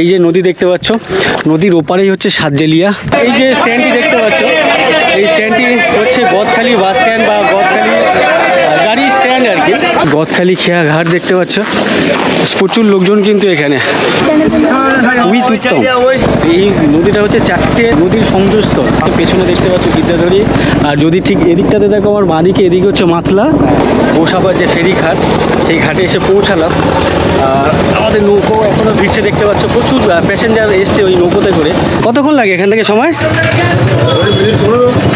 এই যে নদী দেখতে পাচ্ছ, নদীর ওপারেই হচ্ছে সাতজেলিয়া। এই যে স্ট্যান্ডটি দেখতে পাচ্ছ, এই স্ট্যান্ডটি হচ্ছে গদখালি বাস স্ট্যান্ড বা গদখালি গাড়ি স্ট্যান্ড আর কি। গদখালি খেয়া ঘাট দেখতে পাচ্ছ, প্রচুর লোকজন কিন্তু এখানে। উইথ উত্তম। এই নদীটা হচ্ছে চারটে নদীর সংযোগস্থল। পেছনে দেখতে পাচ্ছ বিদ্যাধরী। আর যদি ঠিক এদিকটাতে দেখো আমার বাঁদিকে এদিকে হচ্ছে মাতলা, গোসাবার যে ফেরি ঘাট, সেই ঘাটে এসে পৌঁছালাম। আর আমাদের নৌকো এখনও ভিড়ছে, দেখতে পাচ্ছ প্রচুর প্যাসেঞ্জার এসছে ওই নৌকোতে করে। কতক্ষণ লাগে এখান থেকে সময়?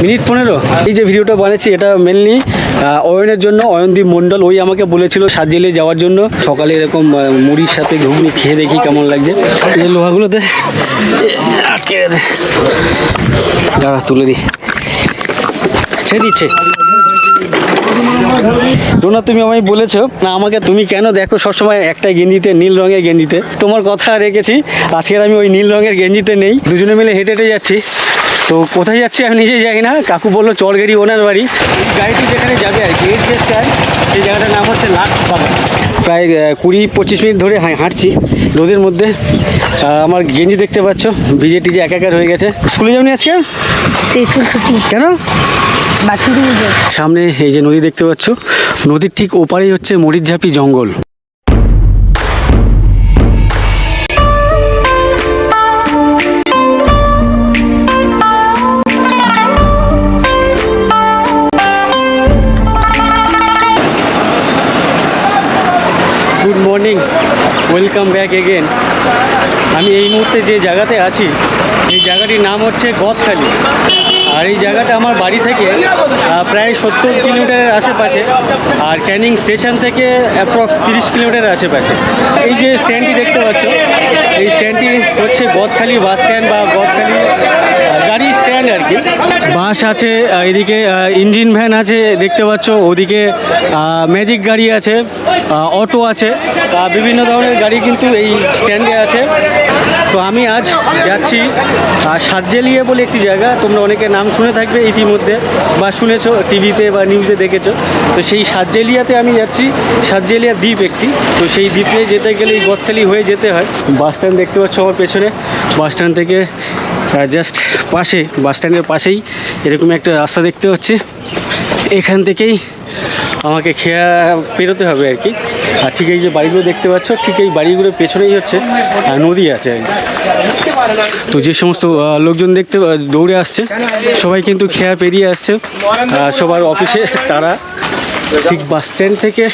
মিনিট পনেরো। এই যে ভিডিওটা বানিয়েছি এটা মেনলি অয়নের জন্য, অয়নদীপ মণ্ডল, ওই আমাকে বলেছিল সাতজেলে যাওয়ার জন্য। সকালে এরকম মুড়ির সাথে ঘুগনি খেয়ে দেখি কেমন লাগছে। এই লোহাগুলোতে আটকে দাঁড়া, তুলে দিই। ছেড়ে দিচ্ছে। ডোনা তুমি আমায় বলেছ, না, আমাকে তুমি কেন দেখো সবসময় একটা গেঞ্জিতে, নীল রঙের গেঞ্জিতে? তোমার কথা রেখেছি, আজকের আমি ওই নীল রঙের গেঞ্জিতে নেই। দুজনে মিলে হেঁটে হেঁটে যাচ্ছি। তো কোথায় যাচ্ছি আমি নিজেই যাই না। কাকু বলল চরগেরি ওনার বাড়ি। গাড়িটি যেখানে যাবে আর কি এর যে স্ট্যান্ড সেই জায়গাটার নাম হচ্ছে লাট বাগান প্রায় কুড়ি পঁচিশ মিনিট ধরে হাঁটছি রোদের মধ্যে। আমার গেঞ্জি দেখতে পাচ্ছ ভিজে টিজে একাকার হয়ে গেছে। স্কুলে যাবনি আজকে স্কুল ছুটি। কেন? সামনে এই যে নদী দেখতে পাচ্ছ নদীর ঠিক ওপারেই হচ্ছে মরিচঝাপি জঙ্গল। Good morning, welcome back again. আমি এই মুহূর্তে যে জায়গাতে আছি, এই জায়গাটির নাম হচ্ছে গদখালি। আর এই জায়গাটা আমার বাড়ি থেকে প্রায় সত্তর কিলোমিটারের আশেপাশে, আর ক্যানিং স্টেশন থেকে অ্যাপ্রক্স তিরিশ কিলোমিটারের আশেপাশে। এই যে স্ট্যান্ডটি দেখতে পাচ্ছ, এই স্ট্যান্ডটি হচ্ছে গদখালি বাস স্ট্যান্ড বা গদখালি গাড়ি স্ট্যান্ড আর কি। বাস আছে এদিকে ইঞ্জিন ভ্যান আছে দেখতে পাচ্ছ। ওদিকে ম্যাজিক গাড়ি আছে অটো আছে। বিভিন্ন ধরনের গাড়ি কিন্তু এই স্ট্যান্ডে আছে। তো আমি আজ যাচ্ছি আহ, সাতজেলিয়া বলে একটি জায়গা। তোমরা অনেকে নাম শুনে থাকবে ইতিমধ্যে বা শুনেছো টিভিতে বা নিউজে দেখেছ। তো সেই সাতজেলিয়াতে আমি যাচ্ছি সাতজেলিয়া দ্বীপ একটি। তো সেই দ্বীপে যেতে গেলে এই হয়ে যেতে হয়। বাস স্ট্যান্ড দেখতে পাচ্ছ আমার পেছনে। বাস স্ট্যান্ড থেকে জাস্ট পাশে বাস স্ট্যান্ডের পাশেই এরকম একটা রাস্তা দেখতে পাচ্ছি এখান থেকেই আমাকে খেয়া পেরোতে হবে আর কি। আর ঠিক এই যে বাড়িগুলো দেখতে পাচ্ছ, ঠিক এই বাড়িগুলোর পেছনেই হচ্ছে নদী আছে আর। তো যে সমস্ত লোকজন দেখতে দৌড়ে আসছে, সবাই কিন্তু খেয়া পেরিয়ে আসছে। সবার অফিসে তারা ঠিক বাস স্ট্যান্ড থেকে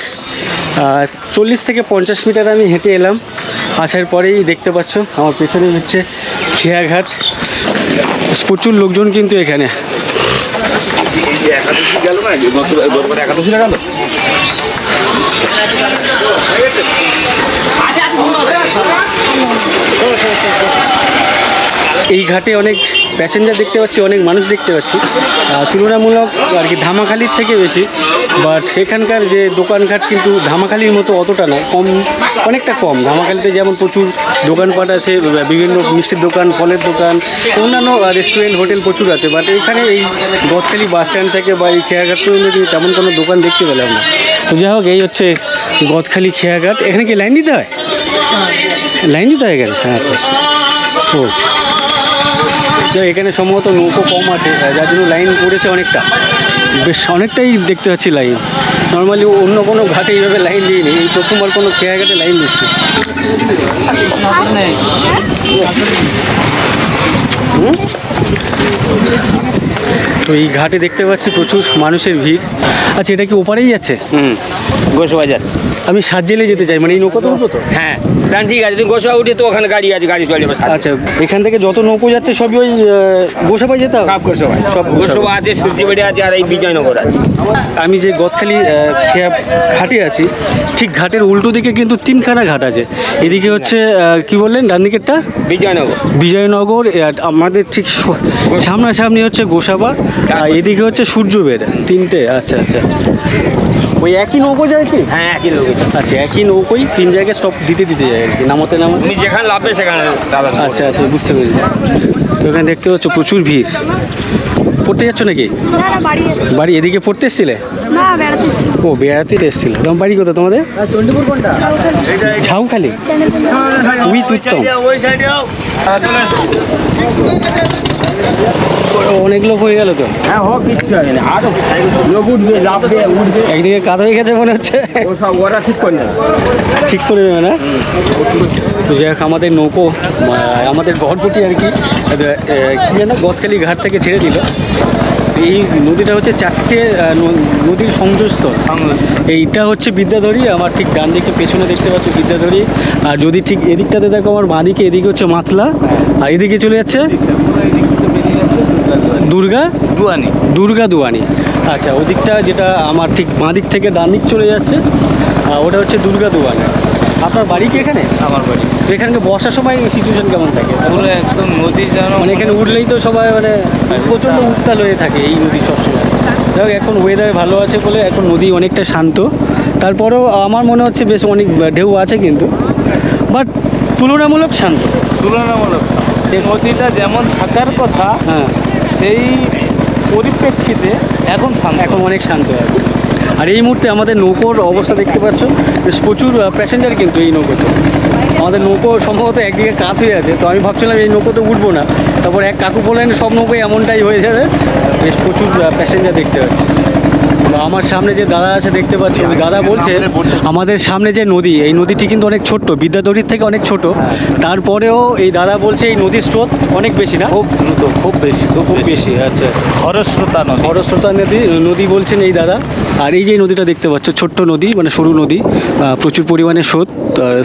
চল্লিশ থেকে পঞ্চাশ মিটার আমি হেঁটে এলাম। আসার পরেই দেখতে পাচ্ছ, আমার পেছনে হচ্ছে খেয়াঘাট। প্রচুর লোকজন কিন্তু এখানে। এই ঘাটে অনেক প্যাসেঞ্জার দেখতে পাচ্ছি, অনেক মানুষ দেখতে পাচ্ছি। তুলনামূলক আর কি ধামাখালির থেকে বেশি। বাট এখানকার যে দোকানঘাট কিন্তু ধামাখালির মতো অতটা না কম, অনেকটা কম। ধামাখালিতে যেমন প্রচুর দোকানপাট আছে, বিভিন্ন মিষ্টির দোকান, ফলের দোকান, অন্যান্য রেস্টুরেন্ট হোটেল প্রচুর আছে। বাট এখানে এই গদখালি বাস স্ট্যান্ড থেকে বা এই খেয়াঘাট পর্যন্ত কিন্তু তেমন কোনো দোকান দেখতে পেলাম না। তো যাই হোক, এই হচ্ছে গদখালি খেয়াঘাট। এখানে কি লাইন দিতে হয়? লাইন দিতে হয় এখানে? হ্যাঁ আচ্ছা। ও। তো এখানে সম্ভবত নৌকো কম আছে যার জন্য লাইন পড়েছে অনেকটা। বেশ অনেকটাই দেখতে পাচ্ছি লাইন নর্মালি অন্য কোনো ঘাটে এইভাবে লাইন দিয়ে নেই। এই প্রথমবার কোনো খেয়া ঘাটে লাইন দিচ্ছে। তো এই ঘাটে দেখতে পাচ্ছি প্রচুর মানুষের ভিড়। আচ্ছা এটা কি ওপারেই যাচ্ছে? হুম, গোসবাজার। আমি সাতজেলে যেতে চাই মানে এই নৌকোতে উঠবো তো? হ্যাঁ প্ল্যান ঠিক আছে তুমি গোসবা উঠে তো ওখানে গাড়ি আছে গাড়ি চলে যাবে আচ্ছা এখান থেকে যত নৌকো যাচ্ছে সবই ওই গোসাপাই যেতে হবে? সব গোসবা সব গোসবা। আছে সূর্যবাড়ি আছে আর এই বিজয়নগর আছে। আমি যে গদখালি খেয়া ঘাটে আছি ঠিক ঘাটের উল্টো দিকে কিন্তু তিনখানা ঘাট আছে। এদিকে হচ্ছে কি বললেন ডান দিকেরটা? বিজয়নগর। বিজয়নগর আমাদের ঠিক সামনাসামনি হচ্ছে গোসাবা আর এদিকে হচ্ছে সূর্যবের তিনটে আচ্ছা আচ্ছা। ওই একই নৌকো যায় কি? হ্যাঁ একই লোক আচ্ছা একই নৌকোই তিন জায়গায় স্টপ দিতে দিতে যায় আর কি। নামাতে নামাতে? যেখানে লাভবে সেখানে দাদা আচ্ছা আচ্ছা বুঝতে পেরেছি। তো এখানে দেখতে পাচ্ছ প্রচুর ভিড়। পড়তে যাচ্ছ নাকি? না না বাড়ি এদিকে পড়তে এসছিলে? ও বেড়াতে এসেছিল। তোমার বাড়ি কোথায় তোমাদের? চণ্ডীপুর কোনটা ঝাউখালি। উইথ উত্তম। অনেক লোক হয়ে গেল তো? হ্যাঁ হোক কিচ্ছু হয়। না আরও লোক উঠবে লাফবে উঠবে। একদিকে কাত হয়ে গেছে মনে হচ্ছে। ওরা ঠিক করে নেবে। ঠিক করে নেবে না? তো যাই হোক আমাদের নৌকো আমাদের ঘরপুটি আর কি কি যেন গতকালি ঘাট থেকে ছেড়ে দিল। এই নদীটা হচ্ছে চারটে নদীর সংযোগস্থল। এইটা হচ্ছে বিদ্যাধরী আমার ঠিক ডান দিকে পেছনে দেখতে পাচ্ছি বিদ্যাধরী। আর যদি ঠিক এদিকটাতে দেখো আমার বাঁ দিকে এদিকে হচ্ছে মাতলা আর এদিকে চলে যাচ্ছে দুর্গা? দুয়ানি। দুর্গা দুয়ানি। আচ্ছা ওদিকটা যেটা আমার ঠিক বাঁ দিক থেকে ডান দিক চলে যাচ্ছে ওটা হচ্ছে দুর্গা দুয়ানি। আপনার বাড়ি কি এখানে? আমার বাড়ি। তো এখানকে বর্ষার সময় সিচুয়েশন কেমন থাকে? পুরো একদম নদীর যেন মানে এখানে উঠলেই তো সবাই মানে প্রচণ্ড উত্তাল হয়ে থাকে এই নদী সবসময়। যাই হোক এখন ওয়েদার ভালো আছে বলে এখন নদী অনেকটা শান্ত। তারপরেও আমার মনে হচ্ছে বেশ অনেক ঢেউ আছে কিন্তু। বাট তুলনামূলক শান্ত। তুলনামূলক এই নদীটা যেমন থাকার কথা হ্যাঁ। সেই পরিপ্রেক্ষিতে এখন সামনে এখন অনেক শান্ত। আছে আর এই মুহূর্তে আমাদের নৌকোর অবস্থা দেখতে পাচ্ছ, বেশ প্রচুর প্যাসেঞ্জার কিন্তু এই নৌকোতে। আমাদের নৌকো সম্ভবত একদিকে কাত হয়ে আছে, তো আমি ভাবছিলাম এই নৌকোতে উঠবো না। তারপর এক কাকু বলেন সব নৌকোই এমনটাই হয়ে যাবে, বেশ প্রচুর প্যাসেঞ্জার দেখতে পাচ্ছি। আমার সামনে যে দাদা আছে দেখতে পাচ্ছি ওই দাদা বলছে আমাদের সামনে যে নদী এই নদীটি কিন্তু অনেক ছোট্ট বিদ্যাধরীর থেকে অনেক ছোট। তারপরেও এই দাদা বলছে এই নদীর স্রোত অনেক বেশি না? খুব দ্রুত খুব বেশি খুব বেশি। আচ্ছা। খরস্রোতা নদী। খরস্রোতা নদী নদী বলছেন এই দাদা। আর এই যে নদীটা দেখতে পাচ্ছ ছোট্ট নদী মানে সরু নদী প্রচুর পরিমাণে স্রোত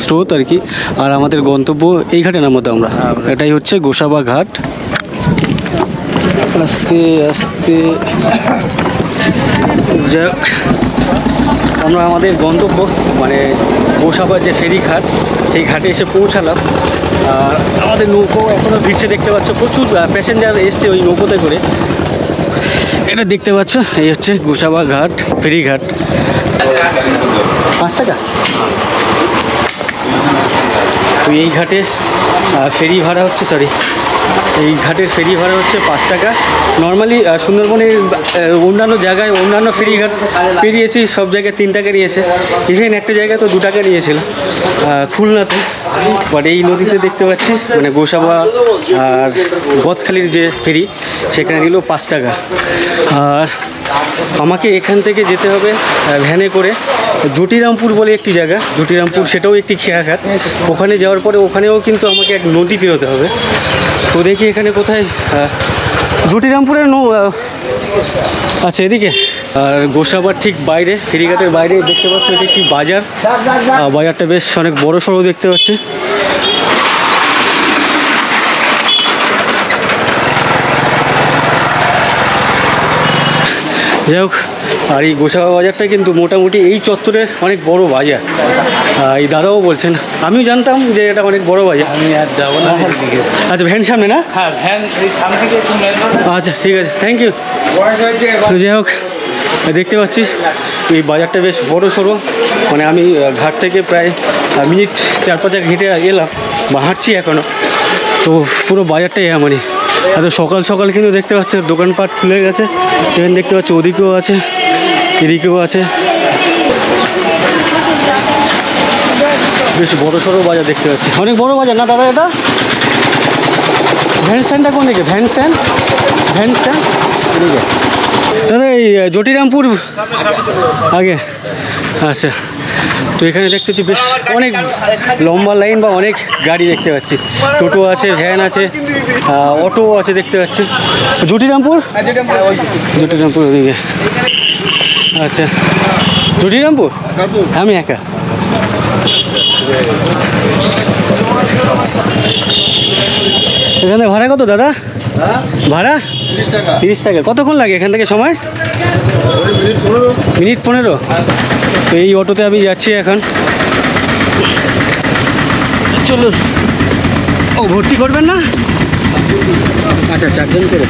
স্রোত আর কি। আর আমাদের গন্তব্য এই ঘাটে নামতে আমরা। এটাই হচ্ছে গোসাবা ঘাট। আস্তে আস্তে। যাই আমরা আমাদের গন্তব্য মানে গোসাবার যে ফেরি ঘাট, সেই ঘাটে এসে পৌঁছালাম। আর আমাদের নৌকো এখনও ভিড়ছে, দেখতে পাচ্ছ, প্রচুর প্যাসেঞ্জার এসছে ওই নৌকোতে করে। এটা দেখতে পাচ্ছ, এই হচ্ছে গোসাবা ঘাট, ফেরি ঘাট। পাঁচ টাকা? তো এই ঘাটে ফেরি ভাড়া হচ্ছে সরি এই ঘাটের ফেরি ভাড়া হচ্ছে পাঁচ টাকা। নর্মালি সুন্দরবনের অন্যান্য জায়গায় অন্যান্য ফেরি ঘাট পেরিয়েছি, সব জায়গায় তিন টাকা নিয়েছে। ইভেন একটা জায়গায় তো দু টাকা নিয়েছিল খুলনাতে। বাট এই নদীতে দেখতে পাচ্ছি মানে গোসাবা আর গদখালির যে ফেরি, সেখানে নিল পাঁচ টাকা। আর আমাকে এখান থেকে যেতে হবে ভ্যানে করে জটিরামপুর বলে একটি জায়গা। জটিরামপুর সেটাও একটি খেয়াঘাট। ওখানে যাওয়ার পরে ওখানেও কিন্তু আমাকে এক নদী পেরোতে হবে। তো দেখি এখানে কোথায় জটিরামপুরের নৌ আচ্ছা এদিকে। আর গোসাবার ঠিক বাইরে, ফেরিঘাটের বাইরে দেখতে পাচ্ছি এটা একটি বাজার। বাজারটা বেশ অনেক বড় সড়ো দেখতে পাচ্ছি। যাই হোক আর এই গোসাবা বাজারটা কিন্তু মোটামুটি এই চত্বরের অনেক বড় বাজার। এই দাদাও বলছেন আমিও জানতাম যে এটা অনেক বড় বাজার। আমি আর যাব না আচ্ছা ভ্যান সামনে না? হ্যাঁ ভ্যান মেন আচ্ছা ঠিক আছে থ্যাংক ইউ তো যাই হোক দেখতে পাচ্ছি এই বাজারটা বেশ বড় সড়ো। মানে আমি ঘাট থেকে প্রায় মিনিট চার পাঁচ এক হেঁটে এলাম বা হাঁটছি এখনও তো পুরো বাজারটাই এমনই। এত সকাল সকাল কিন্তু দেখতে পাচ্ছি দোকানপাট খুলে গেছে। এখানে দেখতে পাচ্ছি ওদিকেও আছে, এদিকেও আছে। বেশ বড় সড়ো বাজার দেখতে পাচ্ছি। অনেক বড় বাজার না দাদা এটা? ভ্যান স্ট্যান্ডটা কোন দিকে? ভ্যান স্ট্যান্ড ভ্যান স্ট্যান্ড দাদা, এই, জটিরামপুর আগে। আচ্ছা। তো এখানে দেখতে পাচ্ছি বেশ অনেক লম্বা লাইন বা অনেক গাড়ি দেখতে পাচ্ছি। টোটো আছে, ভ্যান আছে অটো আছে দেখতে পাচ্ছি। জটিরামপুর? জটিরামপুর ওদিকে। আচ্ছা। জটিরামপুর? আমি একা। এখানে ভাড়া কত দাদা? ভাড়া? তিরিশ টাকা। কতক্ষণ লাগে এখান থেকে সময়? মিনিট পনেরো? তো এই অটোতে আমি যাচ্ছি এখন। চলুন। ও ভর্তি করবেন না? আচ্ছা চারজন করে।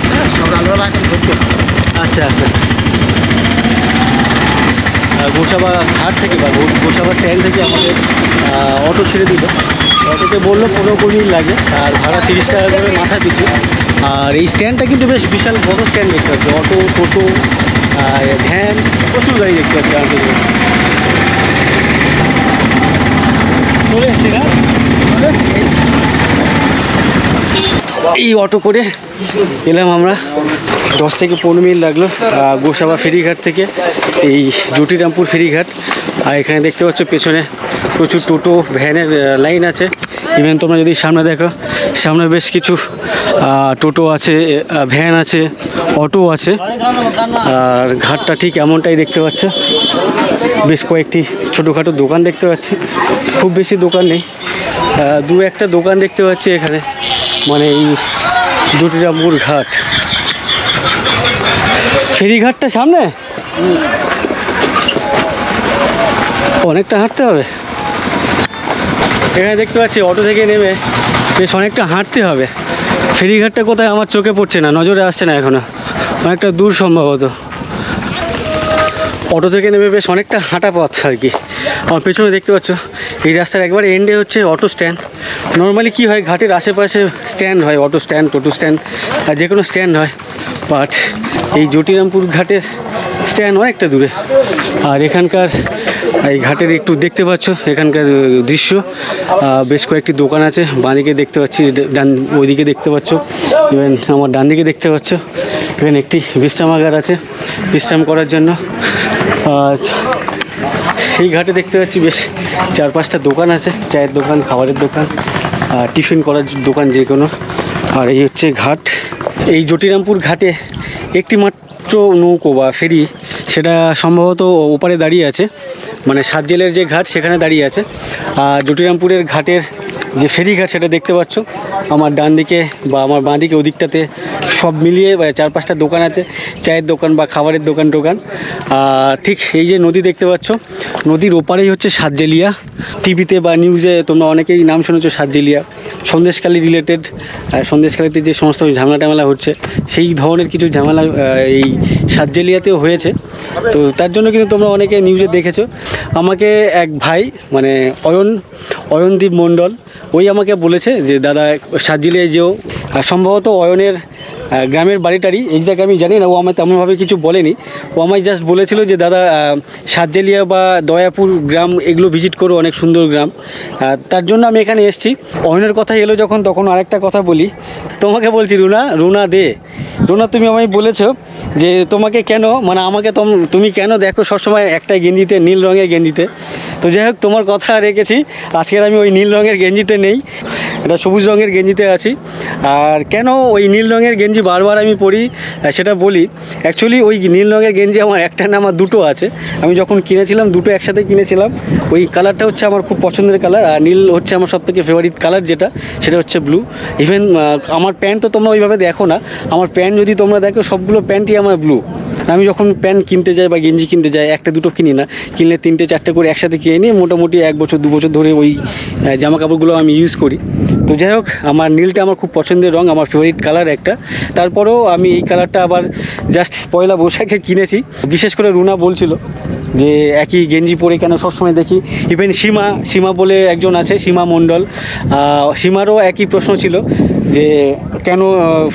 আচ্ছা আচ্ছা। গোসাবা ঘাট থেকে বা গোসাবা স্ট্যান্ড থেকে আমাদের অটো ছেড়ে দিল। অটোতে বলল পনেরো কুড়ি লাগে আর ভাড়া তিরিশ টাকা করে মাথা পিছু। আর এই স্ট্যান্ডটা কিন্তু বেশ বিশাল বড় স্ট্যান্ড দেখতে পাচ্ছি। অটো, টোটো ভ্যান, প্রচুর গাড়ি দেখতে পাচ্ছি আমাদের চলে এসছি না? এই অটো করে এলাম আমরা। দশ থেকে পনেরো মিনিট লাগল গোসাবা ফেরিঘাট থেকে। এই জটিরামপুর ফেরিঘাট। আর এখানে দেখতে পাচ্ছ পেছনে প্রচুর টোটো, ভ্যানের লাইন আছে। ইভেন তোমরা যদি সামনে দেখো, সামনে বেশ কিছু টোটো আছে ভ্যান আছে, অটো আছে। আর ঘাটটা ঠিক এমনটাই দেখতে পাচ্ছ। বেশ কয়েকটি ছোটোখাটো দোকান দেখতে পাচ্ছি। খুব বেশি দোকান নেই। দু একটা দোকান দেখতে পাচ্ছি এখানে। মানে এই জটিরামপুর ঘাট। ফেরিঘাটটা সামনে? অনেকটা হাঁটতে হবে। এখানে দেখতে পাচ্ছি অটো থেকে নেমে বেশ অনেকটা হাঁটতে হবে। ফেরিঘাটটা কোথায় আমার চোখে পড়ছে না, নজরে আসছে না এখনও। অনেকটা দূর সম্ভবত। অটো থেকে নেমে বেশ অনেকটা হাঁটা পথ আর কি। আমার পেছনে দেখতে পাচ্ছ, এই রাস্তার একবার এন্ডে হচ্ছে অটো স্ট্যান্ড নর্মালি কি হয়, ঘাটের আশেপাশে স্ট্যান্ড হয় অটো স্ট্যান্ড টোটো স্ট্যান্ড আর যে কোনো স্ট্যান্ড হয়। বাট এই জটিরামপুর ঘাটের স্ট্যান্ড অনেকটা দূরে। আর এখানকার এই ঘাটের একটু দেখতে পাচ্ছ এখানকার দৃশ্য। বেশ কয়েকটি দোকান আছে, বাঁদিকে দেখতে পাচ্ছি, ডান ওইদিকে দেখতে পাচ্ছ। ইভেন আমার ডান দিকে দেখতে পাচ্ছ ইভেন একটি বিশ্রামাগার আছে বিশ্রাম করার জন্য। এই ঘাটে দেখতে পাচ্ছি বেশ চার পাঁচটা দোকান আছে, চায়ের দোকান, খাবারের দোকান টিফিন করার দোকান যে কোনো। আর এই হচ্ছে ঘাট। এই জটিরামপুর ঘাটে একটি মাত্র নৌকো বা ফেরি, সেটা সম্ভবত ওপারে দাঁড়িয়ে আছে। মানে সাত জেলের যে ঘাট সেখানে দাঁড়িয়ে আছে। আর জটিরামপুরের ঘাটের যে ফেরিঘাট সেটা দেখতে পাচ্ছ। আমার ডান দিকে বা আমার বাঁ দিকে ওদিকটাতে সব মিলিয়ে চার পাঁচটা দোকান আছে, চায়ের দোকান বা খাবারের দোকান টোকান। আর ঠিক এই যে নদী দেখতে পাচ্ছ, নদীর ওপারেই হচ্ছে সাতজেলিয়া। টিভিতে বা নিউজে তোমরা অনেকেই নাম শুনেছো সাতজেলিয়া। সন্দেশকালী রিলেটেড সন্দেশকালীতে যে সমস্ত ঝামেলা টামেলা হচ্ছে, সেই ধরনের কিছু ঝামেলা এই সাতজেলিয়াতেও হয়েছে। তো তার জন্য কিন্তু তোমরা অনেকে নিউজে দেখেছ। আমাকে এক ভাই মানে অয়ন, অয়নদীপ মণ্ডল ওই আমাকে বলেছে যে দাদা সাজিলে যেও। সম্ভবত অয়নের গ্রামের বাড়িটারি এক্সাক্ট আমি জানি না, ও আমায় তেমনভাবে কিছু বলেনি। ও আমায় জাস্ট বলেছিল যে, দাদা সাতজেলিয়া বা দয়াপুর গ্রাম এগুলো ভিজিট করো, অনেক সুন্দর গ্রাম। তার জন্য আমি এখানে এসেছি। অয়নের কথা এলো যখন, তখন আরেকটা কথা বলি। তোমাকে বলছি, রুনা রুনা দে। রুনা, তুমি আমায় বলেছ যে, তোমাকে কেন মানে আমাকে তোম- তুমি কেন দেখো সবসময় একটা গেঞ্জিতে, নীল রঙের গেঞ্জিতে? তো যাই হোক, তোমার কথা রেখেছি। আজকের আমি ওই নীল রঙের গেঞ্জিতে নেই। এটা সবুজ রঙের গেঞ্জিতে আছি। আর কেন ওই নীল রঙের গেঞ্জি বারবার আমি পরি সেটা বলি। অ্যাকচুয়ালি ওই নীল রঙের গেঞ্জি আমার একটা না, আমার দুটো আছে। আমি যখন কিনেছিলাম, দুটো একসাথে কিনেছিলাম। ওই কালারটা হচ্ছে আমার খুব পছন্দের কালার। আর নীল হচ্ছে আমার সবথেকে ফেভারিট কালার যেটা, সেটা হচ্ছে ব্লু ইভেন আমার প্যান্ট তো তোমরা ওইভাবে দেখো না। আমার প্যান্ট যদি তোমরা দেখো, সবগুলো প্যান্টই আমার ব্লু আমি যখন প্যান্ট কিনতে যাই বা গেঞ্জি কিনতে যাই, একটা দুটো কিনি না, কিনলে তিনটে চারটে করে একসাথে কিনে নিয়ে মোটামুটি এক বছর, দু বছর ধরে ওই জামা কাপড়গুলো আমি ইউজ করি। তো যাই হোক, আমার নীলটা আমার খুব পছন্দের রঙ আমার ফেভারিট কালার একটা। তারপরেও আমি এই কালারটা আবার জাস্ট পয়লা বৈশাখে কিনেছি। বিশেষ করে রুনা বলছিল যে, একই গেঞ্জি পরে কেন সবসময় দেখি? ইভেন সীমা সীমা বলে একজন আছে, সীমা মণ্ডল। সীমারও একই প্রশ্ন ছিল যে, কেন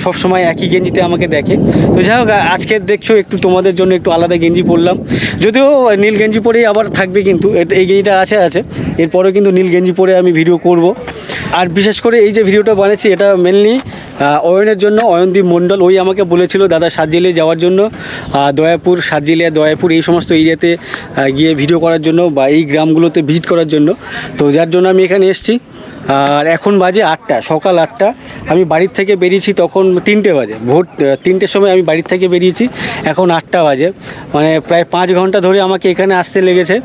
সবসময় একই গেঞ্জিতে আমাকে দেখে? তো যাই হোক, আজকে দেখছ একটু তোমাদের জন্য একটু আলাদা গেঞ্জি পরলাম। যদিও নীল গেঞ্জি পরেই আবার থাকবে কিন্তু এই গেঞ্জিটা আছে আছে। এরপরেও কিন্তু নীল গেঞ্জি পরে আমি ভিডিও করব। আর বিশেষ করে এই যে ভিডিওটা বানিয়েছি, এটা মেনলি অয়নের জন্য অয়নদীপ মণ্ডল, ওই আমাকে বলেছিল, দাদা সাতজিলিয়ে যাওয়ার জন্য দয়াপুর সাতজিলিয়া দয়াপুর, এই সমস্ত এরিয়াতে গিয়ে ভিডিও করার জন্য বা এই গ্রামগুলোতে ভিজিট করার জন্য। তো যার জন্য আমি এখানে এসেছি। আর এখন বাজে আটটা, সকাল আটটা। আমি বাড়ির থেকে বেরিয়েছি তখন তিনটে বাজে। ভোর তিনটের সময় আমি বাড়ির থেকে বেরিয়েছি। এখন আটটা বাজে। মানে প্রায় পাঁচ ঘণ্টা ধরে আমাকে এখানে আসতে লেগেছে।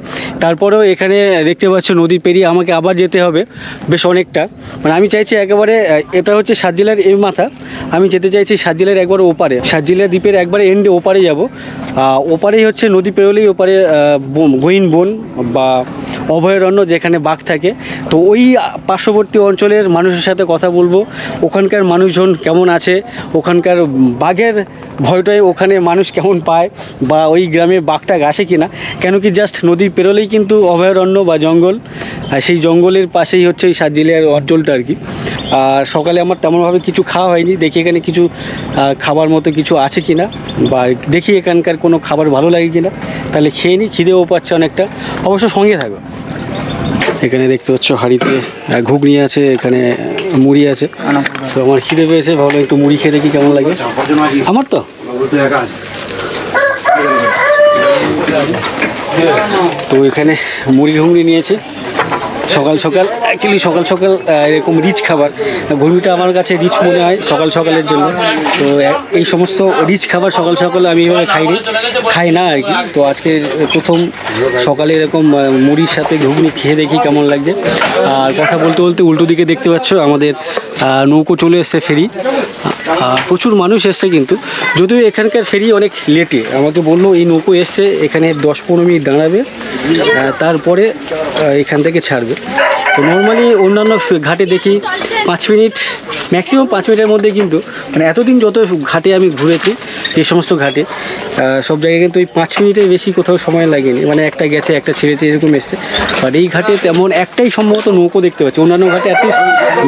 তারপরেও এখানে দেখতে পাচ্ছ নদী পেরিয়ে আমাকে আবার যেতে হবে বেশ অনেকটা। মানে আমি চাইছি একেবারে এটা হচ্ছে সাত জেলার এই মাথা, আমি যেতে চাইছি সাতজিলার একবার ওপারে। সাতজিলা দ্বীপের একবারে এন্ডে ওপারে যাব। ওপারেই হচ্ছে নদী পেরোলেই ওপারে গহীন বন বা অভয়ারণ্য যেখানে বাঘ থাকে। তো ওই পার্শ্ববর্তী অঞ্চলের মানুষের সাথে কথা বলব। ওখানকার মানুষজন কেমন আছে? ওখানকার বাঘের ভয়টাই ওখানে মানুষ কেমন পায় বা ওই গ্রামে বাঘটা আসে কিনা। কেন কি জাস্ট নদী পেরোলেই কিন্তু অভয়ারণ্য বা জঙ্গল, আর সেই জঙ্গলের পাশেই হচ্ছে এই সাতজিলিয়ার অঞ্চলটা আর কি। আর সকালে আমার তেমনভাবে কিছু খাওয়া হয়নি, দেখি এখানে কিছু খাবার মতো কিছু আছে কি না বা দেখি এখানকার কোনো খাবার ভালো লাগে কি না তাহলে খেয়ে নিই খিদেও পাচ্ছে অনেকটা। অবশ্য সঙ্গে থাকো। এখানে দেখতে পাচ্ছ হাড়িতে ঘুগনি আছে, এখানে মুড়ি আছে। তো আমার খিদে পেয়েছে ভালো একটু মুড়ি খেয়ে দেখি কেমন লাগে। আমার তো? তো এখানে মুড়ি ঘুগনি নিয়েছে। সকাল সকাল অ্যাকচুয়ালি সকাল সকাল এরকম রিচ খাবার। ঘুগনিটা আমার কাছে রিচ মনে হয় সকাল সকালের জন্য। তো এই সমস্ত রিচ খাবার সকাল সকাল আমি এভাবে খাইনি। খাই না আর কি। তো আজকে প্রথম সকালে এরকম মুড়ির সাথে ঘুগনি খেয়ে দেখি কেমন লাগছে। আর কথা বলতে বলতে উল্টো দিকে দেখতে পাচ্ছ, আমাদের নৌকো চলে এসছে ফেরি। প্রচুর মানুষ এসছে কিন্তু। যদিও এখানকার ফেরি অনেক লেটে আমাকে বলল, এই নৌকো এসছে, এখানে দশ পনেরো মিনিট দাঁড়াবে। তারপরে এখান থেকে ছাড়বে। তো নর্মালি অন্যান্য ঘাটে দেখি পাঁচ মিনিট ম্যাক্সিমাম পাঁচ মিনিটের মধ্যে কিন্তু মানে এতদিন যত ঘাটে আমি ঘুরেছি, যে সমস্ত ঘাটে সব জায়গায় কিন্তু ওই পাঁচ মিনিটের বেশি কোথাও সময় লাগেনি। মানে একটা গেছে, একটা ছেড়েছে, এরকম এসছে। বাট এই ঘাটে তেমন একটাই সম্ভবত নৌকো দেখতে পাচ্ছি। অন্যান্য ঘাটে অ্যাটলিস্ট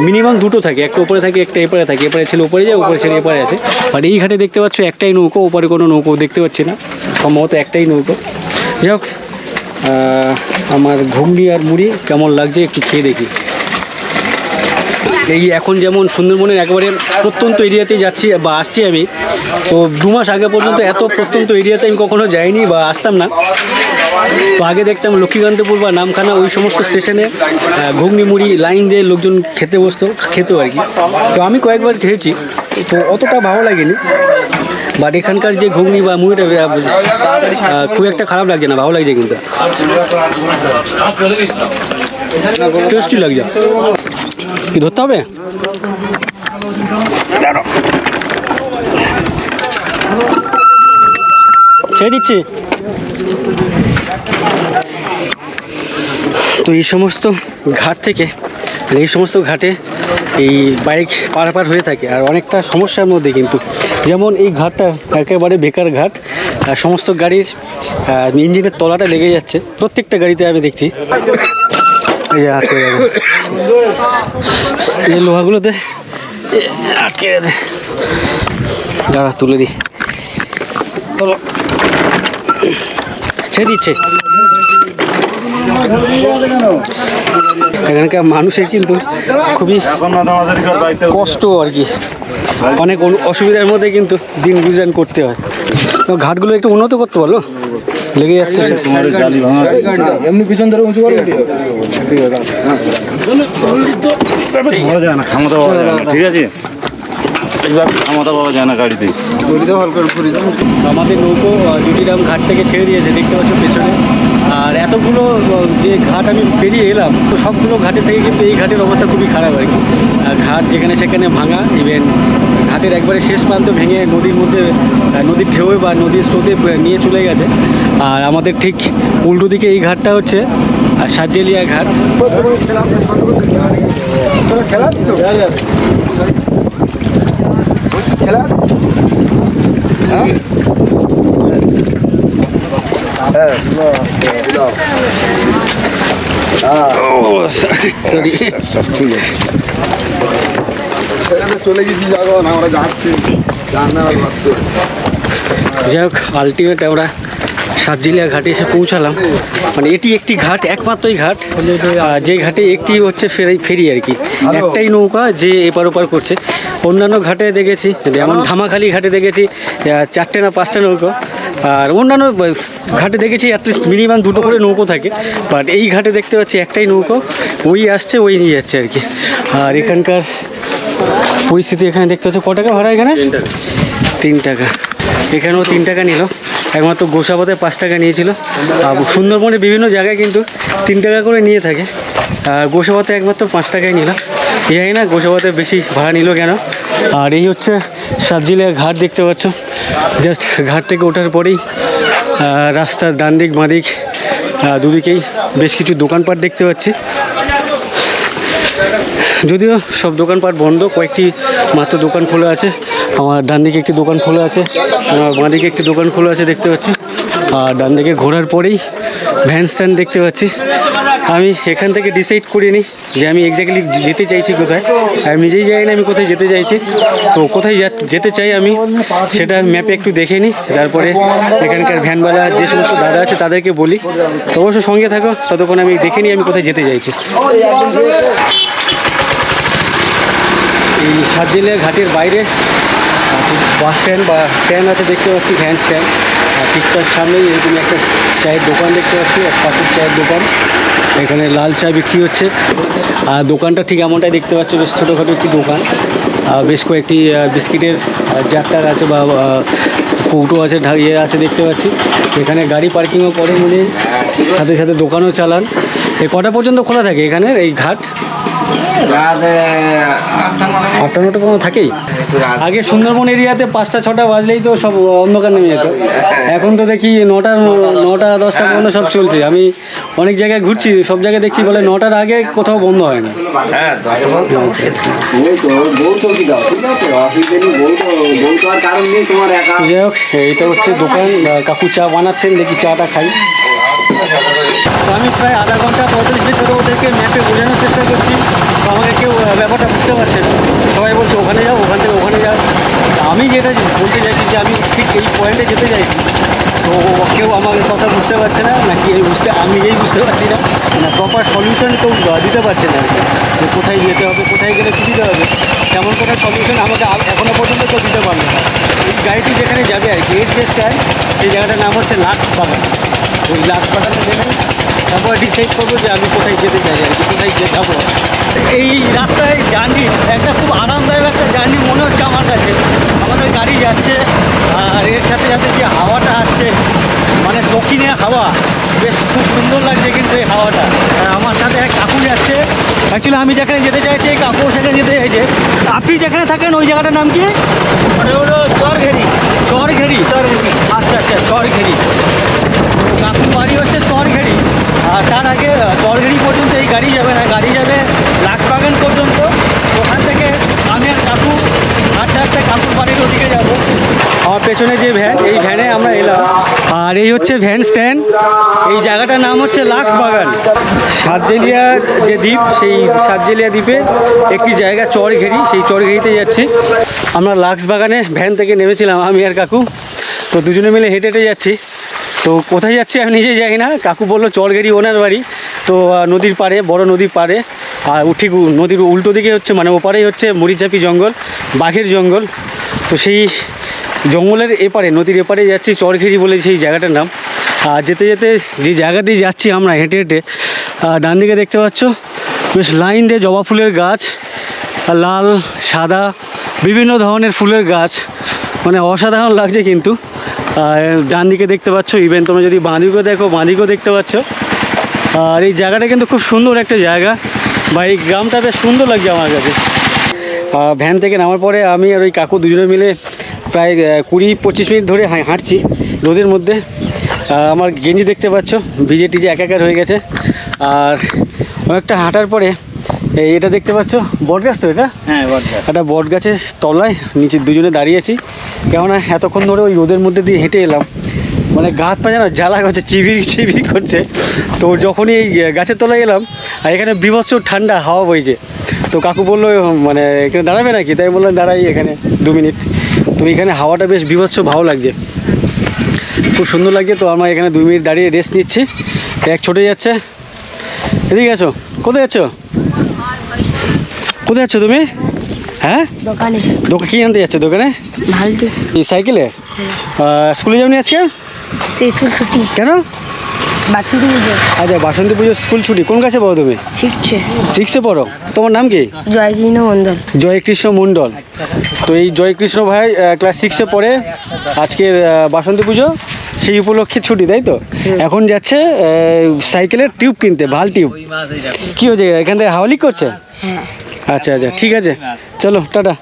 মিনিমাম দুটো থাকে, একটা ওপরে থাকে, একটা এপারে থাকে। এপারে ছেলে ওপরে যায় উপরে ছেলে এপারে আছে বাট এই ঘাটে দেখতে পাচ্ছ একটাই নৌকো, ওপারে কোনো নৌকো দেখতে পাচ্ছি না। সম্ভবত একটাই নৌকো। যাই হোক আমার ঘুগনি আর মুড়ি কেমন লাগছে একটু খেয়ে দেখি। এই এখন যেমন সুন্দরবনের একেবারে প্রত্যন্ত এরিয়াতেই যাচ্ছি বা আসছি আমি, তো দু মাস আগে পর্যন্ত এত প্রত্যন্ত এরিয়াতে আমি কখনো যাইনি বা আসতাম না। তো আগে দেখতাম লক্ষ্মীকান্তপুর বা নামখানা ওই সমস্ত স্টেশনে ঘুগনি, মুড়ি, লাইন দিয়ে লোকজন খেতে বসতো, খেতো আর কি। তো আমি কয়েকবার খেয়েছি, তো অতটা ভালো লাগেনি। বাট এখানকার যে ঘুগনি বা মুড়িটা খুব একটা খারাপ লাগছে না, ভালো লাগছে কিন্তু। টেস্টি লাগছে। কি, ধরতে হবে? ছেড়ে দিচ্ছি। তো এই সমস্ত ঘাট থেকে, এই সমস্ত ঘাটে এই বাইক পারাপার হয়ে থাকে, আর অনেকটা সমস্যার মধ্যে কিন্তু যেমন এই ঘাটটা একেবারে বেকার ঘাট সমস্ত গাড়ির ইঞ্জিনের তলাটা লেগে যাচ্ছে। প্রত্যেকটা গাড়িতে আমি দেখছি। এই লোহাগুলোতে আটকে গেছে। দাঁড়া, তুলে দিই। চলো। দিচ্ছে। এখানকার মানুষের কিন্তু খুবই কষ্ট আর কি। অনেক অসুবিধার মধ্যে কিন্তু দিন গুজান করতে হয়। তো ঘাটগুলো একটু উন্নত করতে পারল লেগে যাচ্ছে। এমনি পিছন ধরে উঁচু ঠিক আছে? আমাদের নৌকো জুটিরাম ঘাট থেকে ছেড়ে দিয়েছে দেখতে পাচ্ছ পেছনে। আর এতগুলো যে ঘাট আমি পেরিয়ে এলাম, তো সবগুলো ঘাটের থেকে কিন্তু এই ঘাটের অবস্থা খুবই খারাপ আর কি। ঘাট যেখানে সেখানে ভাঙা ইভেন ঘাটের একবারে শেষ প্রান্ত ভেঙে নদীর মধ্যে নদীর ঢেউয়ে বা নদীর স্রোতে নিয়ে চলে গেছে। আর আমাদের ঠিক উল্টো দিকে এই ঘাটটা হচ্ছে সাজেলিয়া ঘাট। সরি চলে গেছি যখন আমরা যাচ্ছি যাই হোক আলটিমেট আমরা সাতজিলিয়া ঘাটে এসে পৌঁছালাম। মানে এটি একটি ঘাট একমাত্রই ঘাট। যে ঘাটে একটি হচ্ছে ফেরি ফেরি আর কি। একটাই নৌকা যে এপার ওপার করছে। অন্যান্য ঘাটে দেখেছি যেমন ধামাখালি ঘাটে দেখেছি চারটে না পাঁচটা নৌকো। আর অন্যান্য ঘাটে দেখেছি অ্যাটলিস্ট মিনিমাম দুটো করে নৌকো থাকে। বাট এই ঘাটে দেখতে পাচ্ছি একটাই নৌকো ওই আসছে ওই নিয়ে যাচ্ছে আর কি। আর এখানকার পরিস্থিতি এখানে দেখতে পাচ্ছ ক টাকা ভাড়া এখানে? তিন টাকা। এখানেও তিন টাকা নিল। একমাত্র গোসাবাতে পাঁচ টাকা নিয়েছিল। আর সুন্দরবনে বিভিন্ন জায়গায় কিন্তু তিন টাকা করে নিয়ে থাকে। আর গোসাবাতে একমাত্র পাঁচ টাকায় নিল। জানি না গোসাবাতে বেশি ভাড়া নিল কেন? আর এই হচ্ছে সাতজিলিয়া ঘাট দেখতে পাচ্ছ। জাস্ট ঘাট থেকে ওঠার পরেই রাস্তার ডান দিক বাঁ দিক দুদিকেই বেশ কিছু দোকানপাট দেখতে পাচ্ছি। যদিও সব দোকানপাট বন্ধ, কয়েকটি মাত্র দোকান খোলা আছে। আমার ডান দিকে একটি দোকান খোলা আছে আমার বাঁ দিকে একটি দোকান খোলা আছে দেখতে পাচ্ছি। আর ডান দিকে ঘোরার পরেই ভ্যান স্ট্যান্ড দেখতে পাচ্ছি। আমি এখান থেকে ডিসাইড করিনি যে আমি এক্স্যাক্টলি যেতে চাইছি কোথায়। আমি নিজেই জানি না আমি কোথায় যেতে চাইছি। তো কোথায় যেতে চাই আমি, সেটা ম্যাপে একটু দেখে নিই তারপরে এখানকার ভ্যানওয়ালা যে সমস্ত দাদা আছে, তাদেরকে বলি। তো অবশ্য সঙ্গে থাকো, ততক্ষণ আমি দেখে নিই আমি কোথায় যেতে চাইছি। এই সাতজিলিয়া ঘাটের বাইরে, বাস স্ট্যান্ড বা স্ট্যান্ড আছে দেখতে পাচ্ছি, ভ্যান স্ট্যান্ড তার সামনেই এরকম একটা চায়ের দোকান দেখতে পাচ্ছি, এক পাশের চায়ের দোকান। এখানে লাল চা বিক্রি হচ্ছে। আর দোকানটা ঠিক এমনটাই দেখতে পাচ্ছ, বেশ ছোটোখাটো একটি দোকান। বেশ কয়েকটি বিস্কিটের জারটার আছে বা কৌটো আছে ইয়ে আছে দেখতে পাচ্ছি। এখানে গাড়ি পার্কিংও করেন উনি। সাথে সাথে দোকানও চালান। এ কটা পর্যন্ত খোলা থাকে এখানে এই ঘাট? আটটা নটা কোনো থাকেই? আগে সুন্দরবন এরিয়াতে পাঁচটা ছটা বাজলেই তো সব অন্ধকার নেমে যেত। এখন তো দেখি নটা নটা দশটা পর্যন্ত সব চলছে। আমি অনেক জায়গায় ঘুরছি সব জায়গায় দেখছি বলে নটার আগে কোথাও বন্ধ হয় না। একা যাই হোক এইটা হচ্ছে দোকান কাকু চা বানাচ্ছেন দেখি চাটা খাই। তো আমি প্রায় আধা ঘণ্টা, পঁয়তাল্লিশ মিনিট ধরে ওদেরকে ম্যাপে বোঝানোর চেষ্টা করছি, তো আমাকে কেউ ব্যাপারটা বুঝতে পারছে না। সবাই বলছে, ওখানে যাও, ওখান থেকে, ওখানে যাও। আমি যেটা বলতে চাইছি যে, আমি ঠিক এই পয়েন্টে যেতে চাইছি। তো কেউ আমার কথা বুঝতে পারছে না, নাকি এই বুঝতে, আমি নিজেই বুঝতে পারছি না। না প্রপার সলিউশন কেউ দিতে পারছে না যে কোথায় যেতে হবে, কোথায় গেলে সুবিধা হবে, তেমন কোনো সলিউশন আমাকে আ- এখনও পর্যন্ত কেউ দিতে পারবে না। এই গাড়িটি যেখানে যাবে আর কি এর যে স্ট্যান্ড সেই জায়গাটার নাম হচ্ছে লাক্স বাগান। ওই বাগানটা দেখে তারপর ডিসাইড করব যে আমি কোথায় যেতে চাই আর কি কোথায় যেতে যাব। এই রাস্তায় জার্নি একটা খুব আরামদায়ক একটা জার্নি মনে হচ্ছে আমার কাছে। আমাদের গাড়ি যাচ্ছে আর এর সাথে সাথে যে হাওয়াটা আসছে মানে দক্ষিণে হাওয়া বেশ খুব সুন্দর লাগছে কিন্তু এই হাওয়াটা। আমার সাথে এক কাকু যাচ্ছে অ্যাকচুয়ালি আমি যেখানে যেতে চাইছি এই কাকু সেখানে যেতে চাইছে। আপনি যেখানে থাকেন ওই জায়গাটার নাম কি? ওটা হলো চরঘেরি। চরঘেরি। চরঘেরি। আচ্ছা আচ্ছা চরঘেরি। কাকুর বাড়ি হচ্ছে চরঘেরি। তার আগে আহ, পর্যন্ত এই গাড়ি যাবে না গাড়ি যাবে লাক্সবাগান পর্যন্ত। ওখান থেকে আমি আর কাকু হাঁটতে হাঁটতে কাকুর বাড়ির ওদিকে যাব। আমার পেছনে যে ভ্যান এই ভ্যানে আমরা এলাম। আর এই হচ্ছে ভ্যান স্ট্যান্ড। এই জায়গাটার নাম হচ্ছে লাক্স বাগান সাতজেলিয়া যে দ্বীপ সেই সাতজেলিয়া দ্বীপে একটি জায়গা চরঘেরি। সেই চরঘেরিতে যাচ্ছি। আমরা লাক্স বাগানে ভ্যান থেকে নেমেছিলাম আমি আর কাকু। তো দুজনে মিলে হেঁটে হেঁটে যাচ্ছি। তো কোথায় যাচ্ছি আমি নিজেই যাই না। কাকু বলল, চরগেরি ওনার বাড়ি। তো নদীর পাড়ে, বড় নদীর পাড়ে। আর উ- ঠিক নদীর উল্টো দিকে হচ্ছে মানে ওপারেই হচ্ছে মরিচাপি জঙ্গল, বাঘের জঙ্গল। তো সেই জঙ্গলের এপারে, নদীর এপারে যাচ্ছি, চরঘেরি বলে সেই জায়গাটার নাম। আর যেতে যেতে যে জায়গা দিয়ে যাচ্ছি আমরা হেঁটে হেঁটে ডান দিকে দেখতে পাচ্ছ, বেশ লাইন দিয়ে জবা ফুলের গাছ লাল, সাদা, বিভিন্ন ধরনের ফুলের গাছ। মানে অসাধারণ লাগছে কিন্তু। ডান দিকে দেখতে পাচ্ছ ইভেন তোমরা যদি বাঁ দিকেও দেখো বাঁ দিকেও দেখতে পাচ্ছ। আর এই জায়গাটা কিন্তু খুব সুন্দর একটা জায়গা। বা এই গ্রামটা বেশ সুন্দর লাগছে আমার কাছে। ভ্যান থেকে নামার পরে আমি আর ওই কাকু দুজনে মিলে প্রায় কুড়ি পঁচিশ মিনিট ধরে হাঁটছি রোদের মধ্যে। আমার গেঞ্জি দেখতে পাচ্ছ, ভিজে টিজে একাকার হয়ে গেছে। আর অনেকটা হাঁটার পরে এই এটা দেখতে পাচ্ছ বট গাছ তো এটা? হ্যাঁ একটা বট গাছের তলায় নিচে দুজনে দাঁড়িয়ে আছি। কেননা এতক্ষণ ধরে ওই রোদের মধ্যে দিয়ে হেঁটে এলাম। মানে গাছ পা যেন জ্বালা করছে চিবির চিবির করছে। তো যখনই এই গাছের তলায় এলাম আর এখানে বিভৎস ঠান্ডা হাওয়া বইছে। তো কাকু বলল মানে এখানে দাঁড়াবে নাকি? তাই বললাম দাঁড়াই এখানে দু মিনিট। তো এখানে হাওয়াটা বেশ বিভৎস ভালো লাগছে। খুব সুন্দর লাগছে। তো আমরা এখানে দুই মিনিট দাঁড়িয়ে রেস্ট নিচ্ছি। এক ছোটে যাচ্ছে। এদিকে আছো? কোথায় যাচ্ছ? কোথায় যাচ্ছ তুমি? হ্যাঁ? দোকানে। দোকান কি আনতে যাচ্ছে দোকানে? এই সাইকেলে? আহ, স্কুলে যাবনি আজকে? তেঁতুল ছুটি। কেন? বাসন্তী পুজো। আচ্ছা বাসন্তী পুজোর স্কুল ছুটি। কোন কাছে পড়ো তুমি? সিক্সে। পড়ো। তোমার নাম কি? জয়কৃষ্ণ মন্ডল জয়কৃষ্ণ মণ্ডল। তো এই জয়কৃষ্ণ ভাই ক্লাস সিক্সে পড়ে আজকের বাসন্তী পুজো। সেই উপলক্ষে ছুটি তাই তো? এখন যাচ্ছে সাইকেলের টিউব কিনতে ভালো টিউব। কি হয়েছে? এখান থেকে হাওয়ালি করছে? হ্যাঁ আচ্ছা আচ্ছা ঠিক আছে। চলো, টাটা।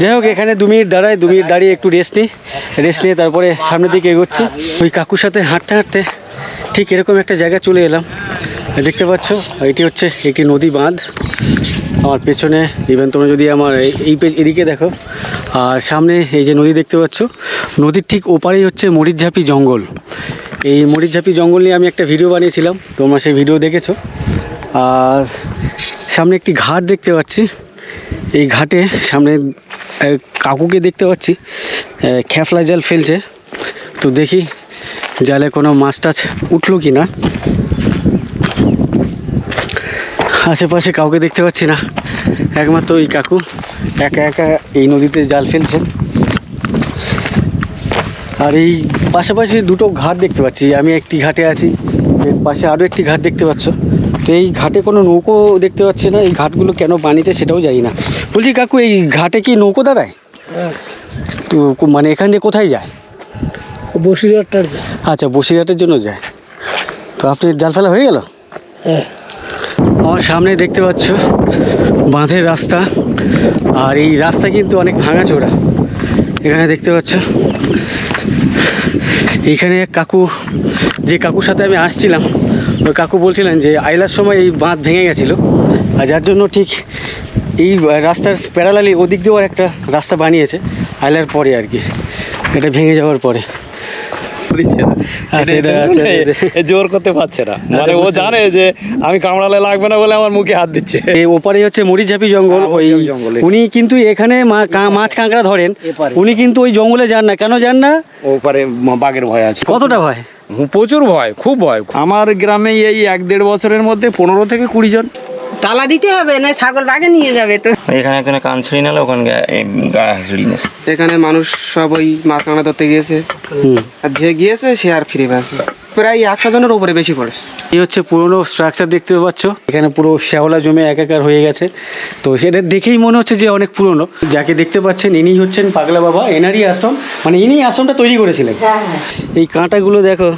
যাই হোক, এখানে দু মিনিট দাঁড়ায় দু মিনিট দাঁড়িয়ে একটু রেস্ট নিই। রেস্ট নিয়ে তারপরে সামনের দিকে এগোচ্ছি। ওই কাকুর সাথে হাঁটতে হাঁটতে ঠিক এরকম একটা জায়গায় চলে এলাম। দেখতে পাচ্ছ, এটি হচ্ছে একটি নদী বাঁধ। আমার পেছনে ইভেন তোমরা যদি আমার এই- এদিকে দেখো, আর সামনে এই যে নদী দেখতে পাচ্ছ, নদীর ঠিক ওপারেই হচ্ছে মরিচঝাপি জঙ্গল। এই মরিচঝাপি জঙ্গল নিয়ে আমি একটা ভিডিও বানিয়েছিলাম, তোমরা সেই ভিডিও দেখেছ। আর সামনে একটি ঘাট দেখতে পাচ্ছি। এই ঘাটে সামনে কাকুকে দেখতে পাচ্ছি। খেফলা জাল ফেলছে। তো দেখি জালে কোনো মাছ টাছ উঠল কি না। আশেপাশে কাউকে দেখতে পাচ্ছি না। একমাত্র ওই কাকু। একা একা এই নদীতে জাল ফেলছে। আর এই পাশাপাশি দুটো ঘাট দেখতে পাচ্ছি। আমি একটি ঘাটে আছি এর পাশে আরও একটি ঘাট দেখতে পাচ্ছ। তো এই ঘাটে কোনো নৌকো দেখতে পাচ্ছি না এই ঘাটগুলো কেন বানিয়েছে সেটাও জানি না। বলছি কাকু এই ঘাটে কি নৌকো দাঁড়ায়? তো মানে এখান দিয়ে কোথায় যায়? বসিরহাটটার আচ্ছা বসিরহাটের জন্য যায়। তো আপনি জাল ফেলা হয়ে গেল? হ্যাঁ। আমার সামনে দেখতে পাচ্ছ বাঁধের রাস্তা আর এই রাস্তা কিন্তু অনেক ভাঙাচোরা। এখানে দেখতে পাচ্ছ এইখানে এক কাকু, যে কাকুর সাথে আমি আসছিলাম, ওই কাকু বলছিলেন যে আইলার সময় এই বাঁধ ভেঙে গেছিল। আর যার জন্য ঠিক এই রাস্তার প্যারালালি ওদিক দিয়েও একটা রাস্তা বানিয়েছে, আইলার পরে আর কি। এটা ভেঙে যাওয়ার পরে। দিচ্ছে এ জোর করতে পারছে না। মানে ও জানে যে আমি কামড়ালে লাগবে না বলে আমার মুখে হাত দিচ্ছে। এই ওপারে হচ্ছে মরিচঝাপি জঙ্গল হ্যাঁ, ওই জঙ্গল, উনি কিন্তু এখানে মাছ কাঁকড়া ধরেন। উনি কিন্তু ওই জঙ্গলে যান না। কেন যান না? ওপারে বাঘের ভয় আছে। কতটা ভয়? প্রচুর ভয় খুব ভয়। আমার গ্রামে এই এক দেড় বছরের মধ্যে পনেরো থেকে কুড়ি জন। তালা দিতে হবে না ছাগল আগে নিয়ে যাবে তো? এখানে একজনে কান ছুড়ি নালে ওখানে গায়ে হাসুড়ি নিয়েছে এখানে মানুষ সব ওই মাছ কাঁকড়া ধরতে গিয়েছে। আর যে গিয়েছে সে আর ফিরে আসে প্রায় একশো জনের উপরে বেশি পড়েছে। এই হচ্ছে পুরনো স্ট্রাকচার দেখতে পাচ্ছ। এখানে পুরো শ্যাওলা জমে একাকার হয়ে গেছে। তো সেটা দেখেই মনে হচ্ছে যে অনেক পুরনো। যাকে দেখতে পাচ্ছেন ইনি হচ্ছেন পাগলা বাবা এনারই আশ্রম। মানে ইনি আশ্রমটা তৈরি করেছিলেন। এই কাঁটাগুলো দেখো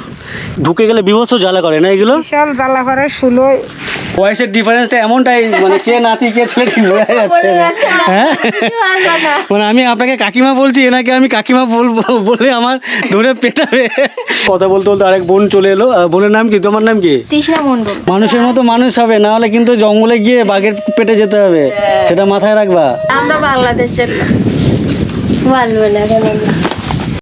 ঢুকে গেলে বিভৎস জ্বালা করে না এগুলো? বিশাল জ্বালা করে শুলো বয়সের ডিফারেন্সটা এমনটাই মানে কে নাতি কে ছেলে ঠিক বোঝা যাচ্ছে হ্যাঁ? মানে আমি আপনাকে কাকিমা বলছি এনাকে আমি কাকিমা বলব বলে আমার ধরে পেটাবে। কথা বলতে বলতে আরেক বোন চলে এলো। বোনের নাম কি? তোমার নাম কি? তৃষ্ণা মণ্ডল। মানুষের মতো মানুষ হবে না হলে কিন্তু জঙ্গলে গিয়ে বাঘের পেটে যেতে হবে। সেটা মাথায় রাখবা। আমরা কেন